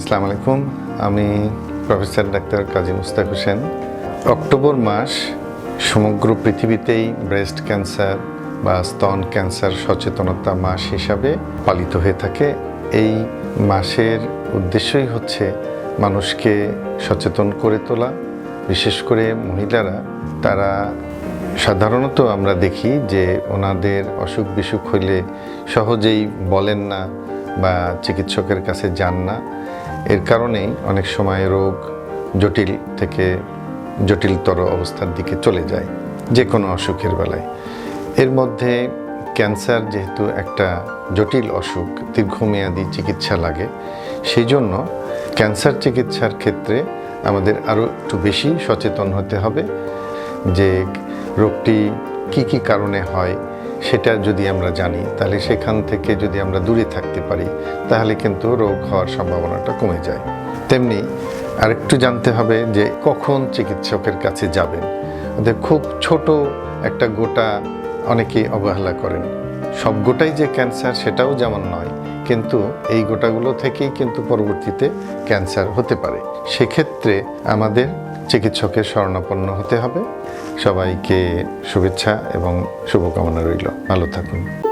আসসালামু আলাইকুম। আমি professor doctor Kazi Mustaq Hossain. October মাস সমগ্র পৃথিবীতেই ব্রেস্ট ক্যান্সার বা স্তন ক্যান্সার সচেতনতা মাস হিসাবে পালিত হয়ে থাকে। এই মাসের উদ্দেশ্যই হচ্ছে মানুষকে সচেতন করে তোলা। বিশেষ করে মহিলারা, তারা সাধারণত আমরা দেখি যে ওনাদের অসুখ বিসুখ হইলে সহজেই বলেন না বা চিকিৎসকের কাছে যান না। এর কারণেই অনেক সময় রোগ জটিল থেকে জটিলতর অবস্থার দিকে চলে যায় যে কোনো অসুখের বেলায়। এর মধ্যে ক্যান্সার যেহেতু একটা জটিল অসুখ, দীর্ঘমেয়াদী চিকিৎসা লাগে সেই জন্য ক্যান্সার চিকিৎসার ক্ষেত্রে আমাদের আরও একটু বেশি সচেতন হতে হবে যে রোগটি কি কি কারণে হয় সেটা যদি আমরা জানি, তাহলে সেখান থেকে যদি আমরা দূরে থাকতে পারি, তাহলে কিন্তু রোগ হওয়ার সম্ভাবনাটা কমে যায়। তেমনি আরেকটু জানতে হবে যে কখন চিকিৎসকের কাছে যাবেন। ওদের খুব ছোট একটা গোটা অনেকেই অবহেলা করেন। সব গোটাই যে ক্যান্সার সেটাও যেমন নয়, কিন্তু এই গোটাগুলো থেকেই কিন্তু পরবর্তীতে ক্যান্সার হতে পারে। সেক্ষেত্রে আমাদের চিকিৎসকের শরণাপন্ন হতে হবে। সবাইকে শুভেচ্ছা এবং শুভকামনা রইল। ভালো থাকুন।